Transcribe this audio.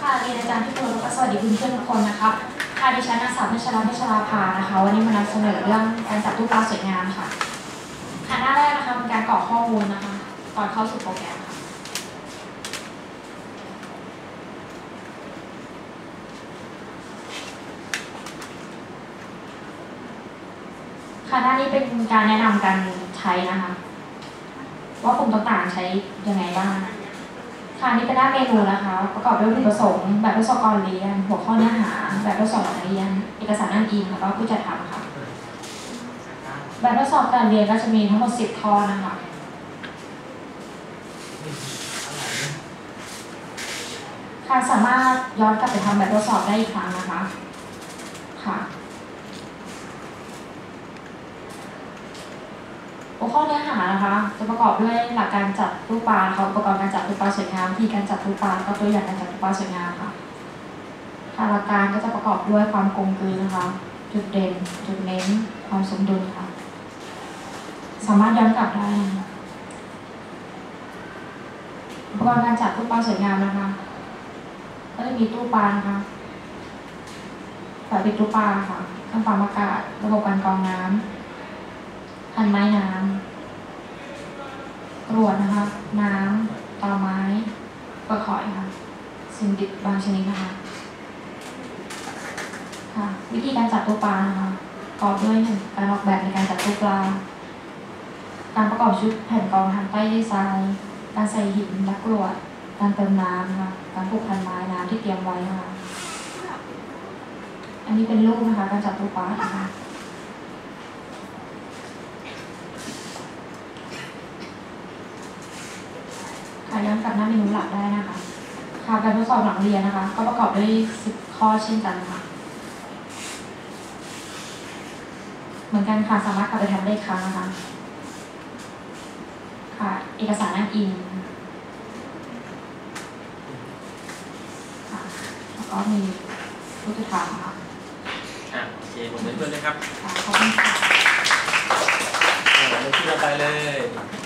ค่ะเรียนอาจารย์ที่เคารพแล้วก็สวัสดีเพื่อนๆทุกคนนะคะค่ะดิฉันนางสาวเพชราเพชราภานะคะ วันนี้มานำเสนอเรื่องการจัดตู้ปลาสวยงามค่ะค่ะหน้าแรกนะคะเป็นการกรอกข้อมูลนะคะก่อนเข้าสู่โปรแกรมค่ะค่ะหน้านี้เป็นการแนะนำการใช้นะคะ ว่าปุ่มต่างๆใช้ยังไงบ้างค่ะ นี่เป็นหน้าเมนูนะคะ ประกอบด้วยวัตถุประสงค์แบบทดสอบก่อนเรียน หัวข้อเนื้อหา แบบทดสอบหลังเรียน เอกสารอ้างอิงแล้วก็ผู้จัดทำค่ะ แบบทดสอบการเรียนก็จะมีทั้งหมด 10 ข้อนะคะ ค่ะสามารถย้อนกลับไปทำแบบทดสอบได้อีกครั้งนะคะ หัวข้อเนื้อหานะคะจะประกอบด้วยหลักการจัดรูปปลาค่ะอุปกรณ์การจัดรูปปลาสวยงามวิธีการจัดรูปปลาก็ตัวอย่างการจัดรูปปลาสวยงามค่ะค่ะหลักการก็จะประกอบด้วยความกลมกลืนนะคะ จุดเด่น จุดเน้น ความสมดุลค่ะ สามารถย้อนกลับได้อุปกรณ์การจัดรูปปลาสวยงามนะคะ ก็จะมีตู้ปลานะคะฝาปิดตู้ปลาค่ะเครื่องปั๊มอากาศ ระบบการกรองน้ำพันไม้น้ำ กรวดนะคะ น้ำตอไม้ปลาขอยค่ะ สิ่งดิบบางชนิดนะคะค่ะ วิธีการจัดตู้ปลานะคะประกอบด้วยหนึ่งการออกแบบในการจัดตู้ปลา การประกอบชุดแผ่นกรองทางใต้ดีไซน์การใส่หินและกรวด การเติมน้ำนะคะการผูกพันไม้น้ำที่เตรียมไว้นะคะอันนี้เป็นรูปนะคะ การจัดตู้ปลานะคะ ค่ะย้อนกลับหน้าเมนูหลักได้นะคะค่ะการทดสอบหลังเรียนนะคะ ก็ประกอบด้วย10ข้อเช่นกันค่ะ เหมือนกันค่ะสามารถกลับไปทำได้อีกครั้งนะคะค่ะเอกสารอ้างอิงค่ะแล้วก็มีผู้ติดตามค่ะอะโอเคผมเป็นเพื่อนด้วยครับค่ะขอบคุณค่ะอ่าเดี๋ยวที่เราไปเลย